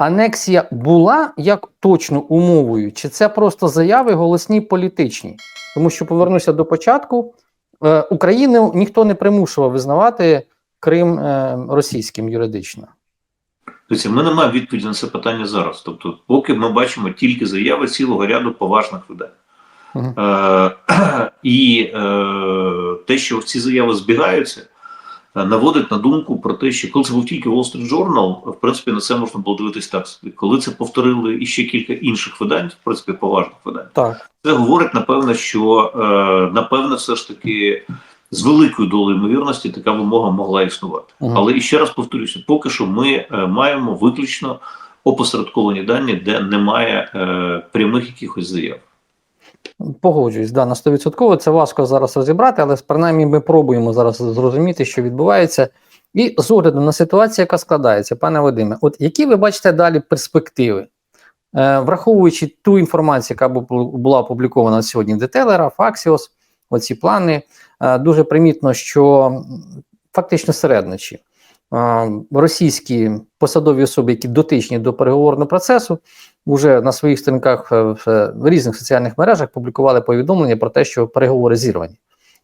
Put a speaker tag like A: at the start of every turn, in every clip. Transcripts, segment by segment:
A: анексія була як точно умовою, чи це просто заяви голосні політичні? Тому що повернуся до початку. Е, Україну ніхто не примушував визнавати Крим е, російським юридично.
B: Тобто ми не маємо відповіді на це питання зараз. Тобто, поки ми бачимо тільки заяви цілого ряду поважних видань.
A: Мгм.
B: Е, і е, те, що ці заяви збігаються, наводить на думку про те, що коли це був тільки Wall Street Journal, в принципі, на це можна було дивитись так собі. Коли це повторили і ще кілька інших видань, в принципі, поважних видань,
A: Так.
B: це говорить, напевно, що е, напевно, все ж таки з великою долею ймовірності така вимога могла існувати.
A: Мгм.
B: Але і ще раз повторюся, поки що ми е, маємо виключно опосередковані дані, де немає е, прямих якихось заяв.
A: Погоджуюсь, да, на 100%. Це важко зараз розібрати, але принаймні ми пробуємо зараз зрозуміти, що відбувається. І з огляду на ситуацію, яка складається, пане Вадиме, от які ви бачите далі перспективи, е, враховуючи ту інформацію, яка бу- була опублікована сьогодні в детейлера, Факсіос, оці плани, е, дуже примітно, що фактично середничі. Е, Російські посадові особи, які дотичні до переговорного процесу, вже на своїх сторінках е, в в різних соціальних мережах публікували повідомлення про те, що переговори зірвані,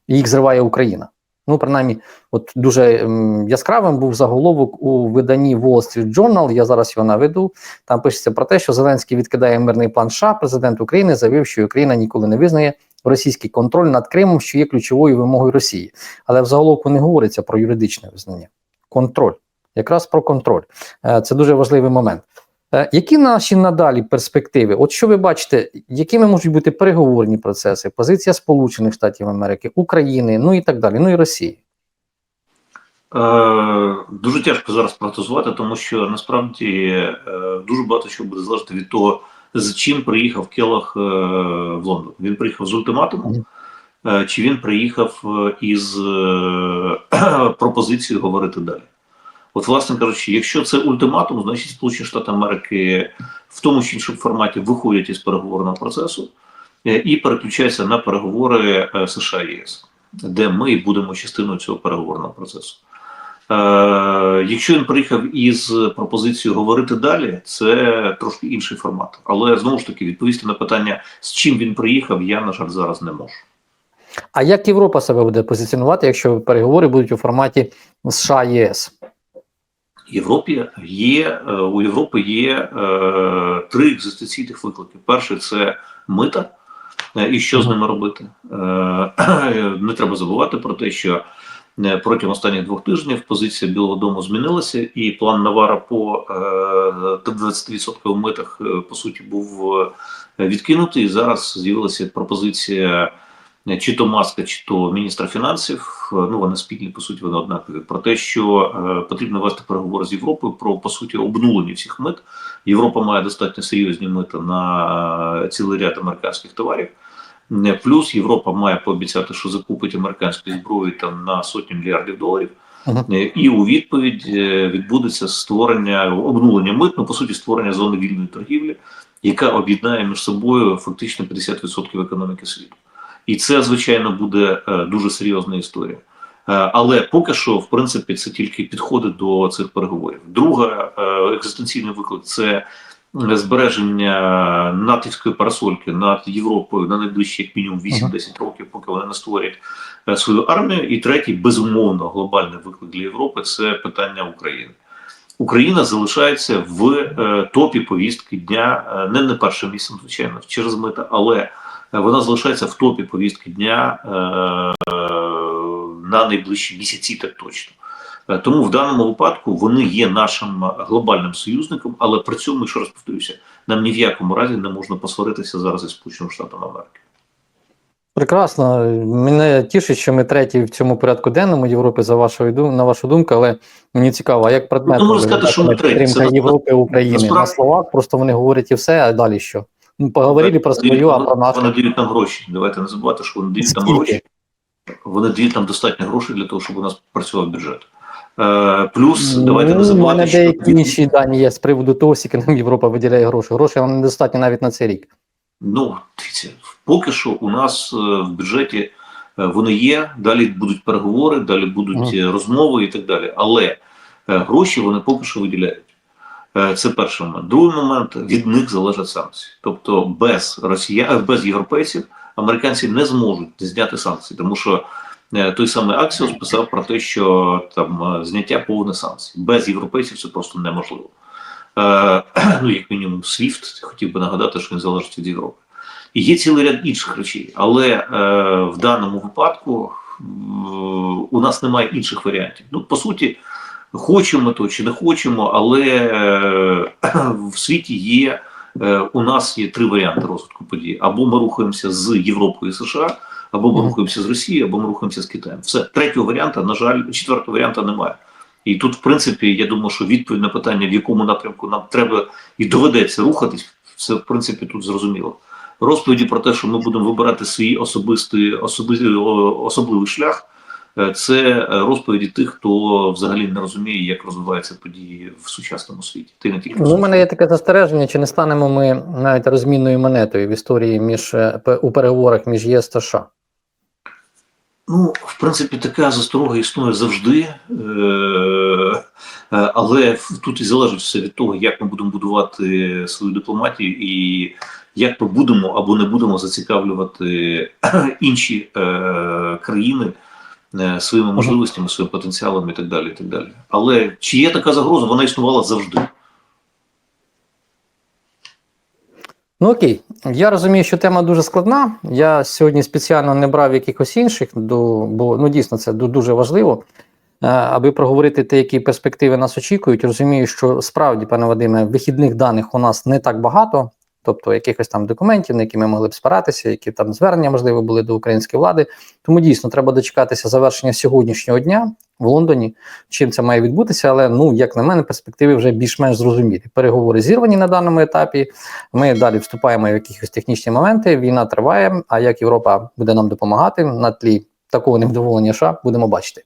A: і їх зриває Україна. Ну, принаймні, от дуже яскравим був заголовок у виданні Wall Street Journal, Я зараз його наведу. Там пишеться про те, що Зеленський відкидає мирний план США. Президент України заявив, що Україна ніколи не визнає російський контроль над Кримом, що є ключовою вимогою Росії. Але в заголовку не говориться про юридичне визнання. Контроль, якраз про контроль. Е, Це дуже важливий момент. Е, Які наші надалі перспективи? От що ви бачите, якими можуть бути переговорні процеси, позиція Сполучених Штатів Америки, України, ну і так далі, ну і Росії?
B: Е, дуже тяжко зараз прогнозувати, тому що насправді е, дуже багато що буде залежати від того, з чим приїхав Келах е, в Лондон. Він приїхав з ультиматумом, е, чи він приїхав е, із е, пропозицією говорити далі. От, власне кажучи, якщо це ультиматум, значить Сполучені Штати Америки в тому чи іншому форматі виходять із переговорного процесу е, і переключаються на переговори е, США ЄС, де ми будемо частиною цього переговорного процесу. Е, якщо він приїхав із пропозицією говорити далі, це трошки інший формат. Але знову ж таки відповісти на питання, з чим він приїхав, я на жаль зараз не можу.
A: А як Європа себе буде позиціонувати, якщо переговори будуть у форматі США ЄС?
B: Європі є е, у Європи є е, три екзистенційних виклики. Перший це мита, е, і що з ними робити. Не треба забувати про те, що протягом останніх двох тижнів позиція Білого Дому змінилася, і план Навара по е, 20% митах по суті був відкинутий. І зараз з'явилася пропозиція. Е, Чи то маска, чи то міністра фінансів, е, ну вони спільні, по суті, вони однакові. Про те, що е, потрібно вести переговори з Європою про по суті обнулення всіх мит. Європа має достатньо серйозні мита на цілий ряд американських товарів. Плюс Європа має пообіцяти, що закупить американської зброї там на сотні мільярдів доларів. Е, І у відповідь відбудеться створення обнулення мит, ну по суті, створення зони вільної торгівлі, яка об'єднає між собою фактично 50% економіки світу. І це, звичайно, буде е, дуже серйозна історія. Е, Але поки що, в принципі, це тільки підходи до цих переговорів. Друга е, екзистенційний виклик це збереження натівської парасольки над Європою на найближчі як мінімум 8-10 років, поки вони не створять свою армію. І третій, безумовно, глобальний виклик для Європи це питання України. Україна залишається в топі повістки дня, не на першим місцем, звичайно, через мита, але вона залишається в топі повістки дня е, на найближчі місяці, так точно. Е, Тому в даному випадку вони є нашим глобальним союзником, але при цьому, ще раз повторюся, нам ні в якому разі не можна посваритися зараз із Сполученими Штатами Америки.
A: Прекрасно. Мене тішить, що ми треті в цьому порядку денному Європи за вашою на вашу думку, але мені цікаво, а як предмет
B: Ну, сказати, що ми треті.
A: підтримка Європи України на словах, просто вони говорять і все, а далі що? Ну, поговорили про свою, а про
B: Вони
A: нашу.
B: дають нам гроші. Давайте не забувати, що вони дають нам гроші. Вони дають нам достатньо грошей для того, щоб у нас працював бюджет. Е, плюс, давайте не
A: Ну, У
B: забувати,
A: мене
B: що
A: деякі інші дані є з приводу того, скільки нам Європа виділяє гроші. Грошей нам недостатньо навіть на цей рік.
B: Ну, дивіться, поки що у нас е, в бюджеті е, вони є, далі будуть переговори, далі будуть е, розмови і так далі. Але гроші вони поки що виділяють. Е, Це перший момент. Другий момент від них залежать санкції. Тобто без росіян, без європейців американці не зможуть зняти санкції, тому що е, той самий Аксіос писав про те, що там е, зняття повне санкцій. Без європейців це просто неможливо. Е, ну, як мінімум, SWIFT, хотів би нагадати, що він залежить від Європи. І є цілий ряд інших речей, але е, в даному випадку е, у нас немає інших варіантів. Ну, по суті, хочемо то чи не хочемо, але е, в світі є. е, У нас є три варіанти розвитку подій: або ми рухаємося з Європою і США, або ми рухаємося з Росією, або ми рухаємося з Китаєм. Все третього варіанта, на жаль, четвертого варіанта немає. І тут, в принципі, я думаю, що відповідь на питання, в якому напрямку нам треба і доведеться рухатись, це в принципі тут зрозуміло. Розповіді про те, що ми будемо вибирати свій особистий особи, особливий шлях. Е, Це е, розповіді тих, хто взагалі не розуміє, як розвиваються події в сучасному світі. Ти не тільки
A: Ну, у мене є таке застереження, чи не станемо ми навіть розмінною монетою в історії між е, у переговорах між ЄС та США.
B: Ну, в принципі, така засторога існує завжди, але тут і залежить все від того, як ми будемо будувати свою дипломатію і як ми будемо або не будемо зацікавлювати інші країни своїми можливостями, своїм потенціалом і так далі. І так далі. Але чи є така загроза? Вона існувала завжди.
A: Ну окей, я розумію, що тема дуже складна. Я сьогодні спеціально не брав якихось інших, бо ну дійсно це дуже важливо. Е, Аби проговорити те, які перспективи нас очікують, розумію, що справді, пане Вадиме, вихідних даних у нас не так багато, тобто якихось там документів, на які ми могли б спиратися, які там звернення можливо були до української влади. Тому дійсно треба дочекатися завершення сьогоднішнього дня в Лондоні. Чим це має відбутися, але ну як на мене, перспективи вже більш-менш зрозумілі. Переговори зірвані на даному етапі. Ми далі вступаємо в якісь технічні моменти. Війна триває. А як Європа буде нам допомагати на тлі такого невдоволення, США, будемо бачити.